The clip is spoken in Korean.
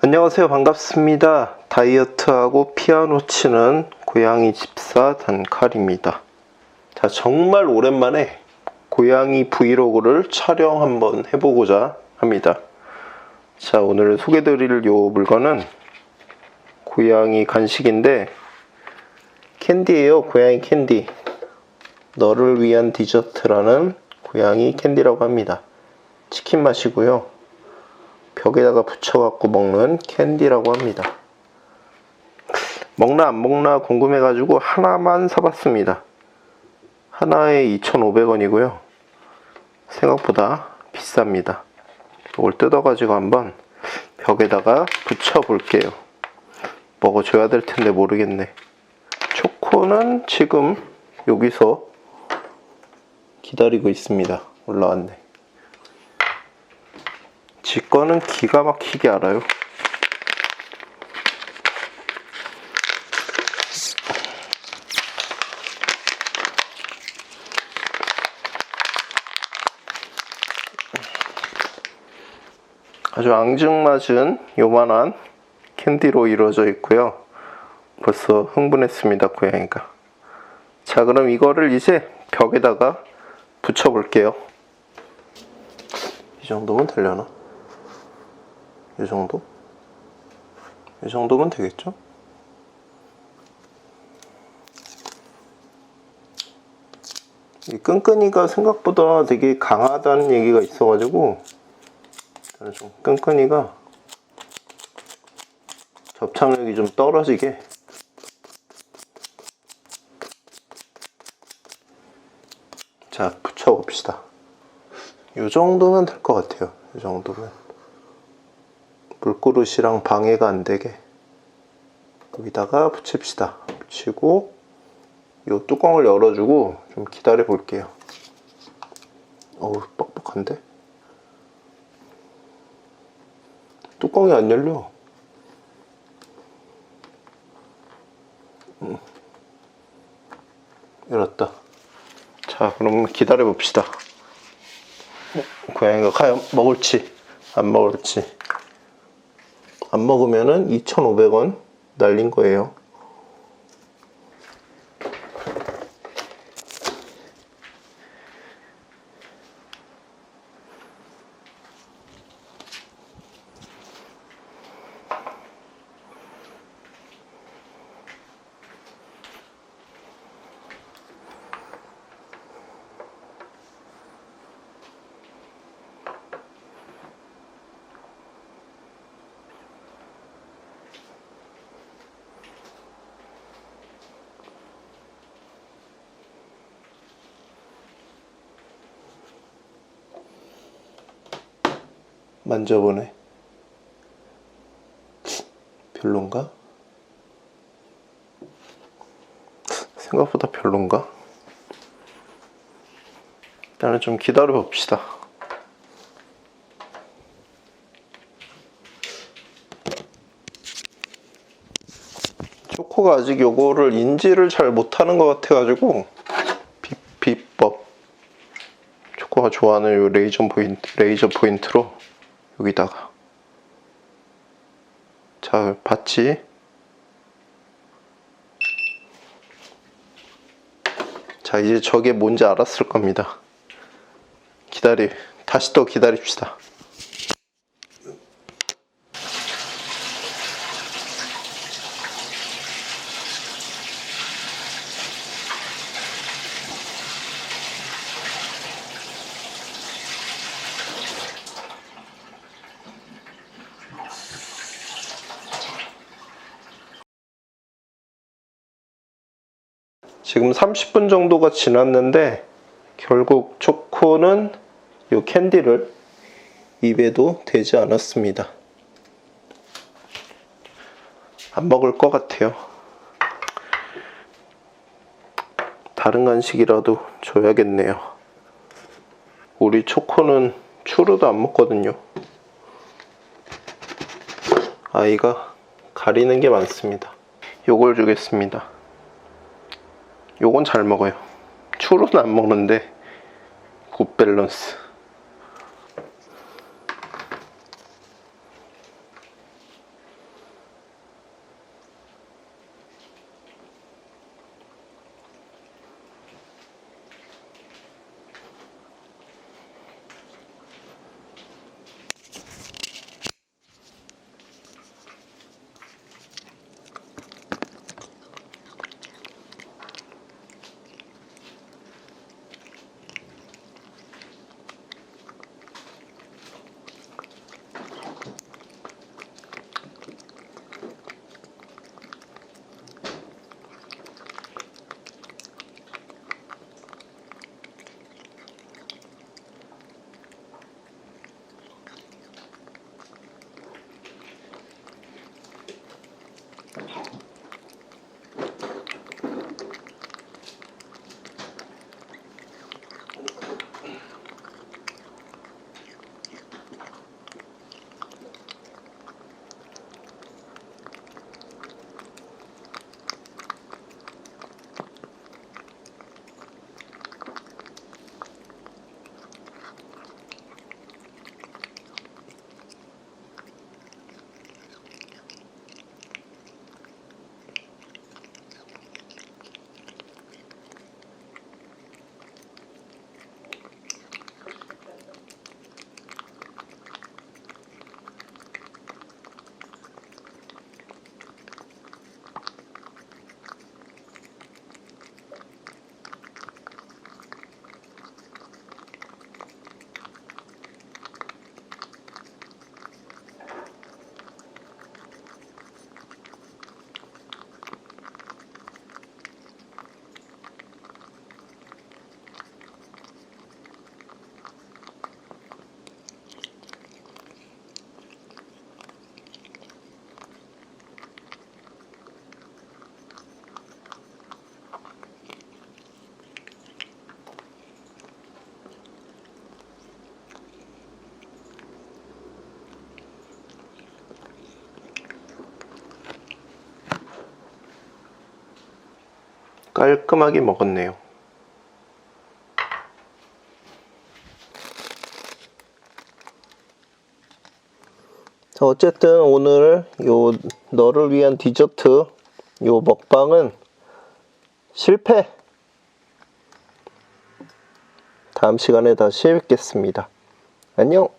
안녕하세요. 반갑습니다. 다이어트하고 피아노 치는 고양이 집사 단칼입니다. 자, 정말 오랜만에 고양이 브이로그를 촬영 한번 해보고자 합니다. 자, 오늘 소개드릴 요 물건은 고양이 간식인데 캔디예요. 고양이 캔디. 너를 위한 디저트라는 고양이 캔디라고 합니다. 치킨 맛이고요. 벽에다가 붙여갖고 먹는 캔디라고 합니다. 먹나 안 먹나 궁금해가지고 하나만 사봤습니다. 하나에 2,500원이고요. 생각보다 비쌉니다. 이걸 뜯어가지고 한번 벽에다가 붙여볼게요. 먹어줘야 될 텐데 모르겠네. 초코는 지금 여기서 기다리고 있습니다. 올라왔네. 지 거는 기가 막히게 알아요. 아주 앙증맞은 요만한 캔디로 이루어져 있고요. 벌써 흥분했습니다, 고양이가. 자, 그럼 이거를 이제 벽에다가 붙여볼게요. 이 정도면 되려나? 이 정도? 이 정도면 되겠죠? 이 끈끈이가 생각보다 되게 강하다는 얘기가 있어가지고 저는 좀 끈끈이가 접착력이 좀 떨어지게 자 붙여 봅시다 이 정도면 될 것 같아요 이 정도면 물그릇이랑 방해가 안 되게 여기다가 붙입시다. 붙이고 이 뚜껑을 열어주고 좀 기다려 볼게요. 어우 뻑뻑한데? 뚜껑이 안 열려. 음. 열었다. 자 그럼 기다려 봅시다. 어, 고양이가 과연 먹을지 안 먹을지 안 먹으면은 2,500원 날린 거예요. 만져보네. 별론가? 생각보다 별론가? 일단은 좀 기다려 봅시다. 초코가 아직 요거를 인지를 잘 못하는 것 같아가지고 비, 비법 초코가 좋아하는 요 레이저 포인트, 레이저 포인트로 여기다가 자 봤지? 자 이제 저게 뭔지 알았을 겁니다 기다리 다시 또 기다립시다 지금 30분 정도가 지났는데 결국 초코는 이 캔디를 입에도 대지 않았습니다. 안 먹을 것 같아요. 다른 간식이라도 줘야겠네요. 우리 초코는 추루도 안 먹거든요. 아이가 가리는 게 많습니다. 요걸 주겠습니다. 요건 잘 먹어요. 추루는 안 먹는데 굿 밸런스. 깔끔하게 먹었네요. 자, 어쨌든 오늘 요 너를 위한 디저트 요 먹방은 실패. 다음 시간에 다시 뵙겠습니다. 안녕.